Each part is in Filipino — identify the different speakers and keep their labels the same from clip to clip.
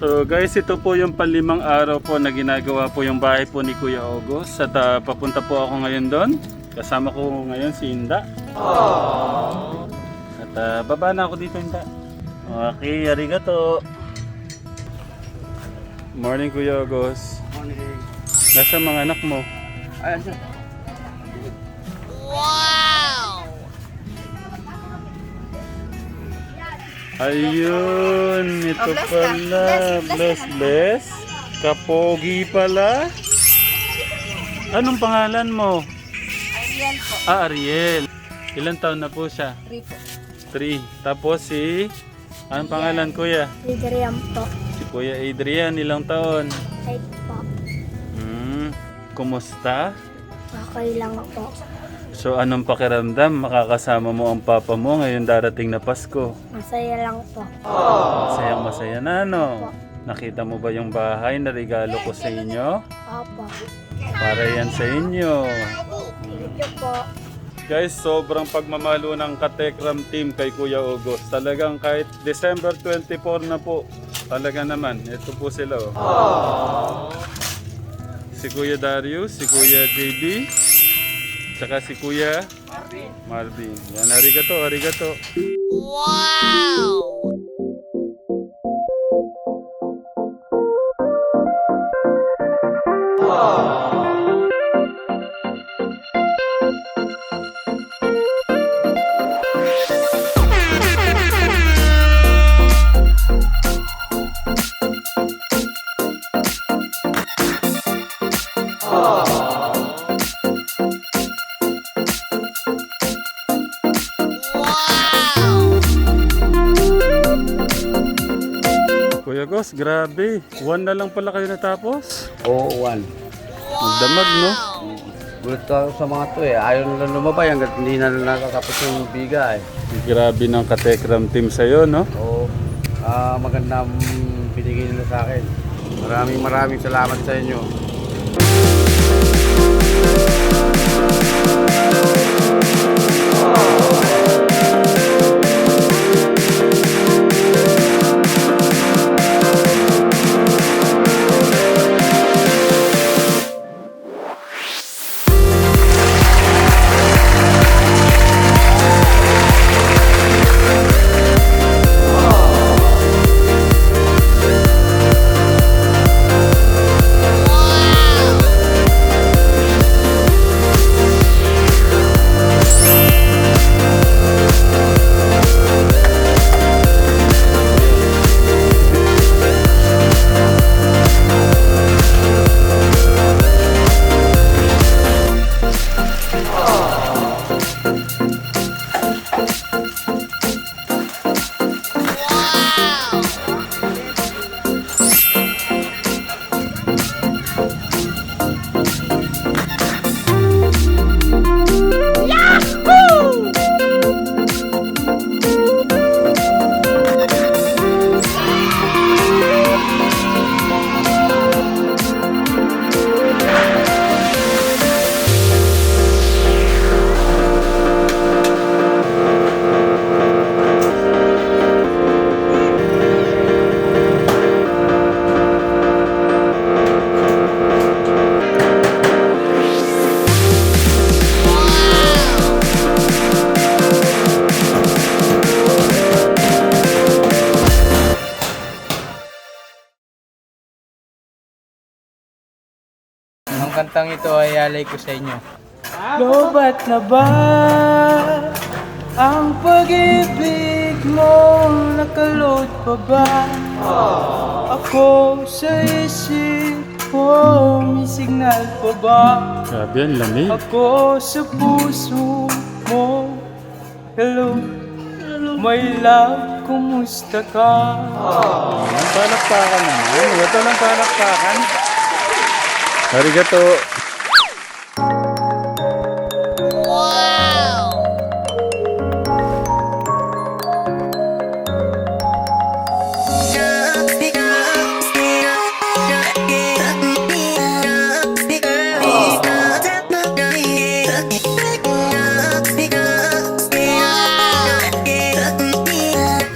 Speaker 1: So guys, ito po yung panlimang araw po na ginagawa po yung bahay po ni Kuya August. At ah, papunta po ako ngayon doon. Kasama ko ngayon si Inda. At ah, baba na ako dito Inda. Okay, arigato. Morning Kuya August.
Speaker 2: Morning.
Speaker 1: Nasa mga anak mo?
Speaker 2: Ayan
Speaker 1: Ayun, ito pala. Bless, bless. Kapogi pala. Anong pangalan mo?
Speaker 3: Ariel po.
Speaker 1: Ah, Ariel. Ilan taon na po siya?
Speaker 3: Three po.
Speaker 1: Three. Tapos si... Anong pangalan kuya?
Speaker 3: Adrian po.
Speaker 1: Si Kuya Adrian, ilang taon?
Speaker 3: Eight po.
Speaker 1: Hmm, kumusta?
Speaker 3: Okay lang po.
Speaker 1: So anong pakiramdam? Makakasama mo ang papa mo ngayong darating na Pasko.
Speaker 3: Masaya lang po.
Speaker 1: Masayang masaya na, no? Nakita mo ba yung bahay na regalo ko sa inyo?
Speaker 3: Opo.
Speaker 1: Para yan sa inyo.
Speaker 3: Thank you po.
Speaker 1: Guys, sobrang pagmamalo ng Katekram team kay Kuya August. Talagang kahit December 24 na po, talaga naman. Ito po sila. Oh. Si Kuya Darius, si Kuya JB, tsaka si Kuya Marvin. Yan, arigato, arigato. Kuya grabe. One na lang pala kayo natapos.
Speaker 2: Oo, one.
Speaker 1: Magdamag, no?
Speaker 2: Gulat ako sa mga to eh. Ayaw nila lumabay hanggat hindi na nakakapos yung biga eh.
Speaker 1: Grabe ng Katekram team sa'yo, no?
Speaker 2: Oo. Ah, magandang binigay nila sa akin. Maraming maraming salamat sa inyo.
Speaker 4: Kantang ito ay alay ko sa inyo. Lobat na ba ang pag-ibig mo? Nakalot pa ba? Ako sa isip ko, may signal pa ba?
Speaker 1: Grabe, ang lamig.
Speaker 4: Ako sa puso mo Hello, my love, kumusta ka?
Speaker 1: Ang palakpakan naman. Ito ng palakpakan. Arigato.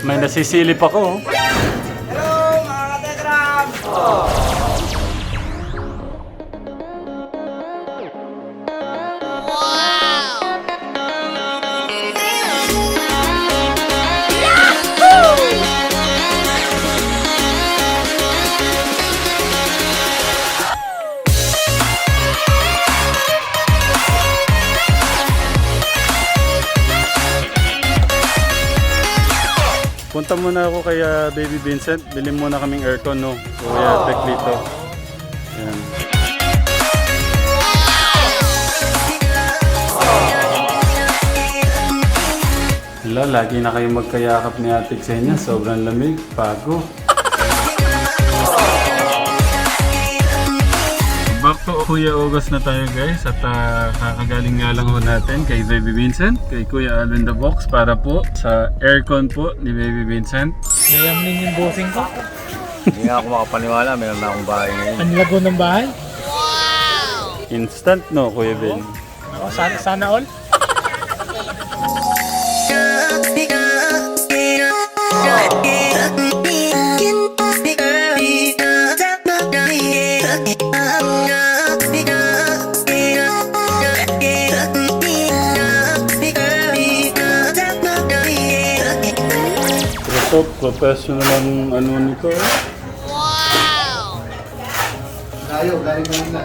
Speaker 1: May nasisilip ako. oh. Punta muna ako kay ah, Baby Vincent. Bilhin muna kaming aircon, no? Kuya Teklito. Yan. Hala, lagi na kayo magkayakap ni Ate Xenia. Sobrang lamig. Pago. Kuya August na tayo guys at ah, kakagaling nga lang ho natin kay Baby Vincent, kay Kuya Alvin the Box para po sa aircon po ni Baby Vincent.
Speaker 4: Nayamnin yung bossing ko.
Speaker 2: Hindi nga ako makapaniwala, meron na akong bahay ngayon.
Speaker 4: Ang lago ng bahay.
Speaker 1: Instant no Kuya Ben?
Speaker 4: Ako, sana, sana all.
Speaker 1: Ito, professional ang ano nito. eh.
Speaker 2: Tayo, galing kami na.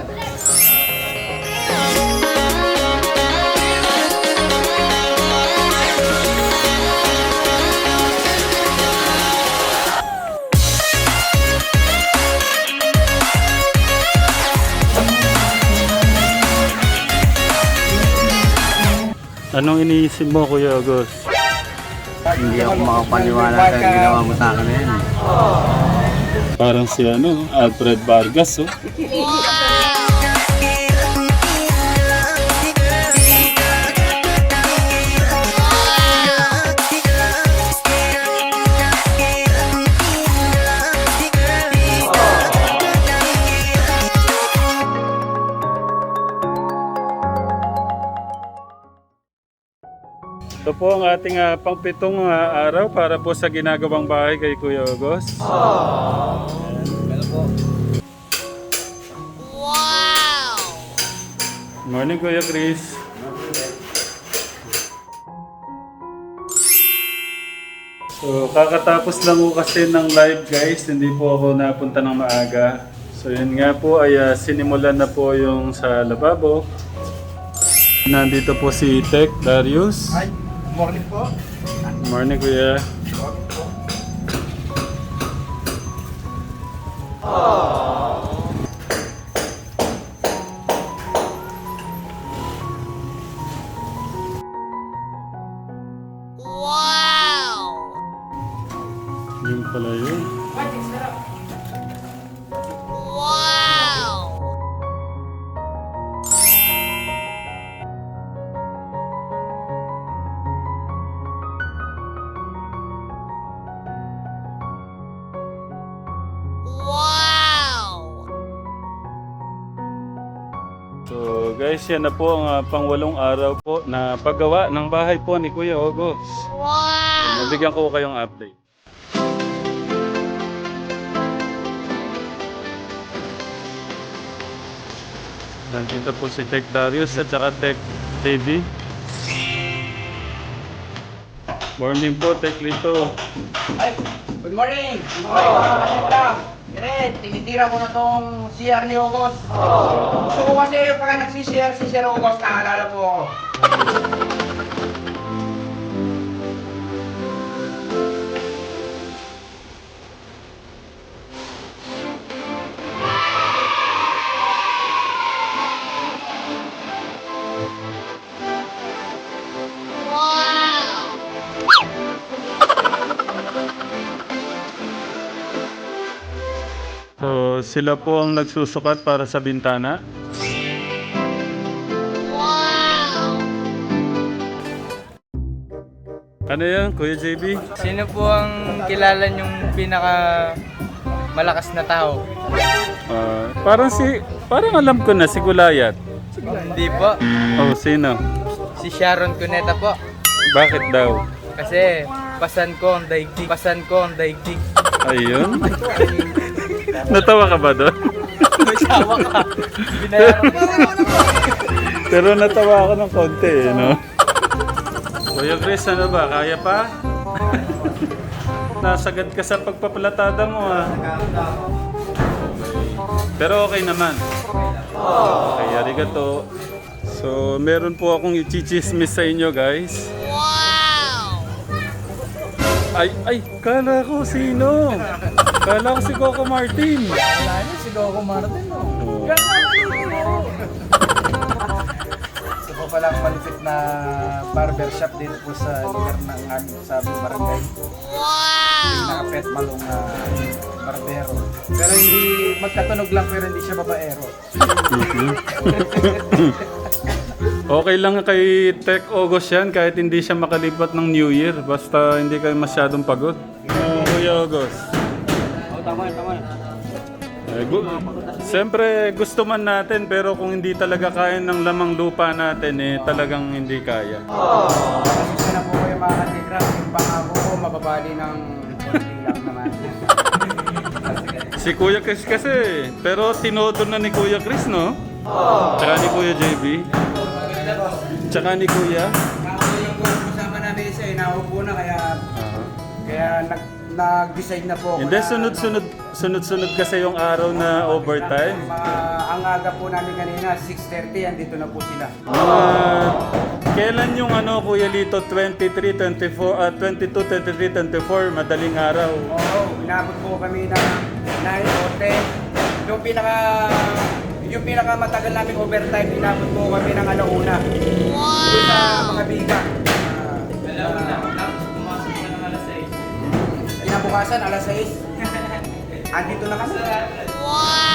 Speaker 1: Anong iniisip mo Kuya August?
Speaker 2: Hindi ako makapaniwala sa ginawa mo sa akin na yan.
Speaker 1: Parang si ano, Alfred Vargas oh. Po ang ating ah, pangpitong ah, araw para po sa ginagawang bahay kay Kuya August. Morning Kuya Chris. So, kakatapos lang po kasi ng live guys, hindi po ako napunta ng maaga. So, yun nga po ay ah, sinimulan na po yung sa lababo. Nandito po si Tech Darius.
Speaker 4: Ay, morning po.
Speaker 1: Morning Kuya. Yun guys, yan na po ang ah, pangwalong araw po na paggawa ng bahay po ni Kuya Ogos. Wow! Nabigyan ko kayong update. Nandito po si Tech Darius at saka Tech TV. Morning po, Tech Lito.
Speaker 5: Ay, good morning! Okay, oh. Ganit, tinitira ko na tong CR ni Ogos. Gusto ko kasi pag nagsisiyar si Sir Ogos, naalala po ako.
Speaker 1: Sila po ang nagsusukat para sa bintana. Ano yan, Kuya JB?
Speaker 4: Sino po ang kilala niyong pinaka malakas na tao?
Speaker 1: Ah, parang si, parang alam ko na, si Gulayat.
Speaker 4: Hindi po.
Speaker 1: Oh, sino?
Speaker 4: Si Sharon Cuneta po.
Speaker 1: Bakit daw?
Speaker 4: Kasi pasan ko ang daigdig. Pasan ko ang daigdig.
Speaker 1: Ayun. Natawa ka ba doon?
Speaker 4: Masawa ka. Binayaran ko.
Speaker 1: Pero natawa ako ng konti, eh, no? Kuya Chris, ano ba? Kaya pa? Nasagad ka sa pagpapalatada mo, ah. Pero okay naman. Okay, arigato. So, meron po akong ichichismis sa inyo, guys. Ay, ay, kala ko sino? Kala ko si Coco Martin.
Speaker 4: Wala niyo, si Coco Martin, no?
Speaker 1: Oh.
Speaker 5: Ito po palang malupit na barbershop dito po sa lugar ng aming sa aming barangay. Wow! Naka-pet malong uh, barbero. Pero hindi magkatunog lang pero hindi siya babaero.
Speaker 1: Okay lang kay Tech August yan kahit hindi siya makalipat ng New Year. Basta hindi kayo masyadong pagod. Oo, Kuya August.
Speaker 2: Oh, tama yan, tama yan.
Speaker 1: Eh, gu- Siyempre gusto man natin pero kung hindi talaga kaya ng lamang lupa natin eh talagang hindi kaya.
Speaker 5: Kasi na po kayo mga katikram, yung pangako ko mababali ng konti lang naman.
Speaker 1: Si Kuya Chris kasi, pero tinodo na ni Kuya Chris, no? Tsaka ni Kuya JB. Tsaka ni Kuya.
Speaker 5: Ako yung kasama namin isa, eh, naupo na kaya kaya nag nag-decide na po ako
Speaker 1: Hindi, sunod-sunod, sunod-sunod kasi yung araw na overtime.
Speaker 5: Mga ang aga po namin kanina, 6.30, andito na po sila.
Speaker 1: Mga, kailan yung ano, Kuya Lito, 23, 24, ah, 22, 23, 24, madaling araw.
Speaker 5: Oo, inabot po kami ng 9 o 10. Yung pinaka yung pinaka matagal namin overtime, inabot po kami ng alauna. Wow! Doon sa mga biga. Alauna.
Speaker 4: Tapos pumasok ka ng alas 6.
Speaker 5: Kinabukasan, alas 6. Andito na kami. Wow!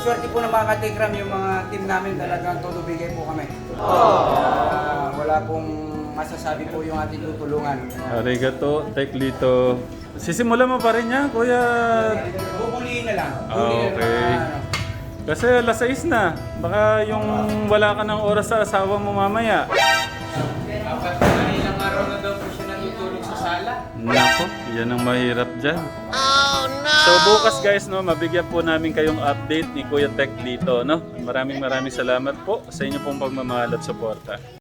Speaker 5: swerte po ng mga katikram, yung mga team namin talagang todo bigay po kami. Ah, wala pong masasabi po yung ating tutulungan.
Speaker 1: Arigato, Tek Lito. Sisimulan mo pa rin niya, Kuya.
Speaker 5: Bubuliin na lang.
Speaker 1: Ah,
Speaker 5: Bubuliin na
Speaker 1: okay.
Speaker 5: lang.
Speaker 1: Kasi alas 6 na. Baka yung wala ka ng oras sa asawa mo mamaya.
Speaker 4: Dapat na ilang araw na daw po siya natutulog sa sala.
Speaker 1: Nako, yan ang mahirap dyan. Oh no! So bukas guys, no, mabigyan po namin kayong update ni Kuya Tek dito, no? Maraming maraming salamat po sa inyo pong pagmamahal at suporta.